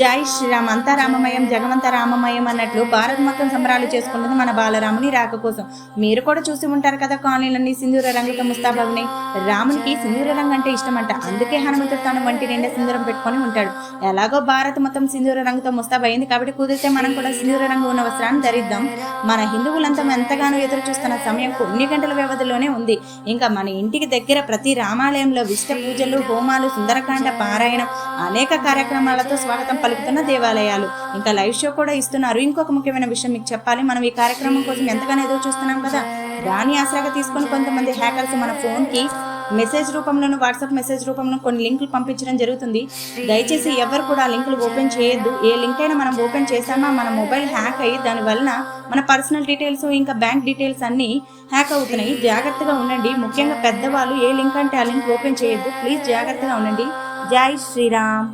జై శ్రీరామ్. అంతా రామమయం జగమంతా రామమయం అన్నట్లు భారత్ మొత్తం సంబరాలు చేసుకుంటుంది మన బాలరాముని రాక కోసం. మీరు కూడా చూసి ఉంటారు కదా కాలనీలన్నీ సింధూర రంగుతో ముస్తాబాబుని రామునికి సింధూర రంగు అంటే ఇష్టమంట. అందుకే హనుమంతుడు తన వంటి నిండా సింధూరం పెట్టుకొని ఉంటాడు. ఎలాగో భారత్ మొత్తం సింధూర రంగుతో ముస్తాబైంది కాబట్టి కుదిరితే మనం కూడా సింధూర రంగు ఉన్న వస్త్రాన్ని ధరిద్దాం. మన హిందువులంతా ఎంతగానో ఎదురు చూస్తున్న సమయం కొన్ని గంటల వ్యవధిలోనే ఉంది. ఇంకా మన ఇంటికి దగ్గర ప్రతి రామాలయంలో విష్ట పూజలు హోమాలు సుందరకాండ పారాయణం అనేక కార్యక్రమాలతో స్వాగతం పలుకుతున్న దేవాలయాలు. ఇంకా లైవ్ షో కూడా ఇస్తున్నారు. ఇంకొక ముఖ్యమైన విషయం మీకు చెప్పాలి. మనం ఈ కార్యక్రమం కోసం ఎంతగానో ఎదురు చూస్తున్నాం కదా. దాని ఆసరాగా తీసుకొని కొంతమంది హ్యాకర్స్ మన ఫోన్కి మెసేజ్ రూపంలోనూ వాట్సాప్ మెసేజ్ రూపంలో కొన్ని లింకులు పంపించడం జరుగుతుంది. దయచేసి ఎవరు కూడా ఆ లింకులు ఓపెన్ చేయొద్దు. ఏ లింక్ అయినా మనం ఓపెన్ చేసామా మన మొబైల్ హ్యాక్ అయ్యి దాని వలన మన పర్సనల్ డీటెయిల్స్ ఇంకా బ్యాంక్ డీటెయిల్స్ అన్నీ హ్యాక్ అవుతున్నాయి. జాగ్రత్తగా ఉండండి. ముఖ్యంగా పెద్దవాళ్ళు ఏ లింక్ అంటే ఆ లింక్ ఓపెన్ చేయొద్దు. ప్లీజ్ జాగ్రత్తగా ఉండండి. జై శ్రీరామ్